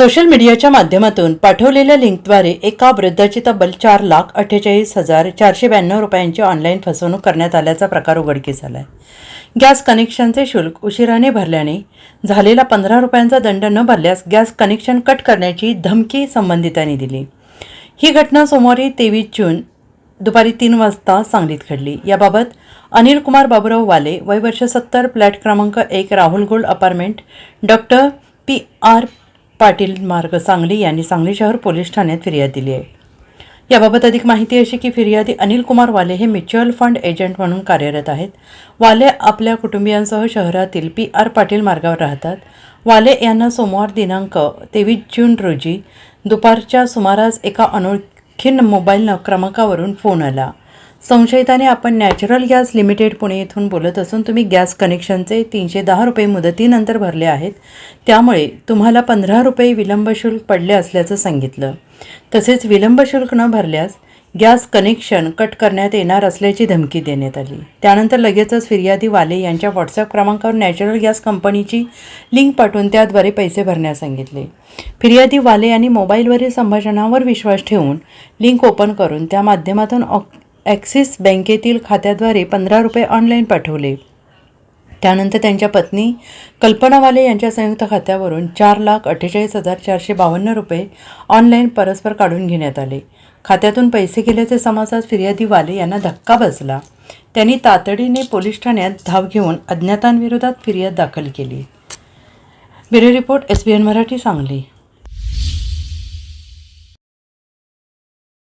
Social मीडियाच्या माध्यमातून पाठवलेल्या लिंकद्वारे एका वृद्धाची तब्बल चार लाख अठ्ठेचाळीस हजार चारशे ब्याण्णव रुपयांची ऑनलाईन फसवणूक करण्यात आल्याचा प्रकार उघडकीस आला आहे गॅस कनेक्शनचे शुल्क उशिराने भरल्याने झालेला पंधरा रुपयांचा दंड न भरल्यास गॅस कनेक्शन कट करण्याची धमकी संबंधितांनी दिली. ही घटना सोमवारी तेवीस जून दुपारी तीन वाजता सांगलीत घडली. याबाबत अनिल कुमार बाबुराव वाले वय वर्ष सत्तर फ्लॅट क्रमांक एक Rahul gold apartment doctor P R Patil मार्ग सांगली यांनी सांगली शहर पोलीस ठाण्यात फिर्याद दिली आहे. याबाबत अधिक माहिती अशी की फिर्यादी अनिल कुमार वाले हे म्युच्युअल फंड एजंट म्हणून कार्यरत आहेत. वाले आपल्या कुटुंबियांसह शहरातील पी आर पाटील मार्गावर राहतात. वाले यांना सोमवार दिनांक तेवीस जून रोजी दुपारच्या सुमारास एका अनोळखी मोबाईल न- क्रमांकावरून फोन आला. संशयिताने आपण नॅचरल गॅस लिमिटेड पुणे येथून बोलत असून तुम्ही गॅस कनेक्शनचे तीनशे दहा रुपये मुदतीनंतर भरले आहेत. त्यामुळे तुम्हाला पंधरा रुपये विलंब शुल्क पडले असल्याचं सांगितलं. तसेच विलंब शुल्क न भरल्यास गॅस कनेक्शन कट करण्यात येणार असल्याची धमकी देण्यात आली. त्यानंतर लगेचच फिर्यादी वाले यांच्या व्हॉट्सअप क्रमांकावर नॅचरल गॅस कंपनीची लिंक पाठवून त्याद्वारे पैसे भरण्यास सांगितले. फिर्यादी वाले यांनी मोबाईलवरील संभाषणावर विश्वास ठेवून लिंक ओपन करून त्या माध्यमातून ऑक- ॲक्सिस बँकेतील खात्याद्वारे पंधरा रुपये ऑनलाईन पाठवले. त्यानंतर त्यांच्या पत्नी कल्पनावाले यांच्या संयुक्त खात्यावरून चार लाख अठ्ठेचाळीस हजार चारशे बावन्न रुपये ऑनलाईन परस्पर काढून घेण्यात आले. खात्यातून पैसे गेल्याचे समाजात फिर्यादी वाले यांना धक्का बसला. त्यांनी तातडीने पोलीस ठाण्यात धाव घेऊन अज्ञातांविरोधात फिर्याद दाखल केली. Bureau report S B N Marathi Sangli.